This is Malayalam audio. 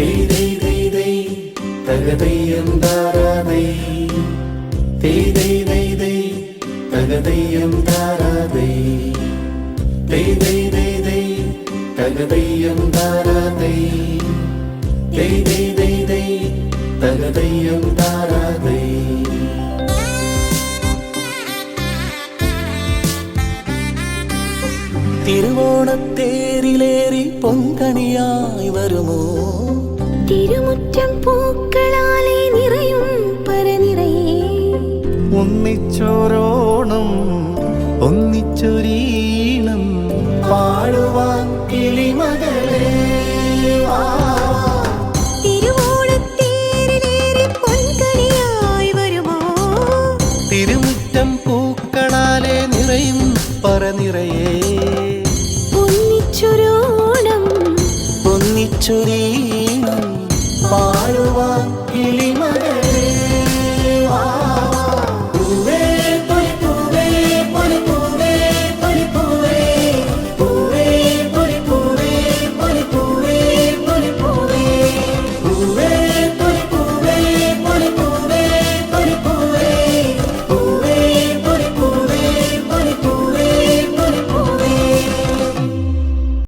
தேதை தெய்தை தகதையம் தாராதை தேதை தெய்தை தகதையம் தாராதை தேதை தெய்தை தகதையம் தாராதை தேதை தெய்தை தகதையம் தாராதை திருவோணத்தேரிலேறி பொங்கனியாய் வருமோ തിരുമുറ്റം പൂക്കളാലെ നിറയും പരനിറയെ. ഒന്നിച്ചോരോണം ഒന്നിച്ചൊരീണം. പാടുവാൻ കിളിമകളെ തിരുമുറ്റം പൂക്കളാലെ നിറയും പറനിറയേ ഒന്നിച്ചൊരോണം ഒന്നിച്ചൊരീണം കിളിമകളേ.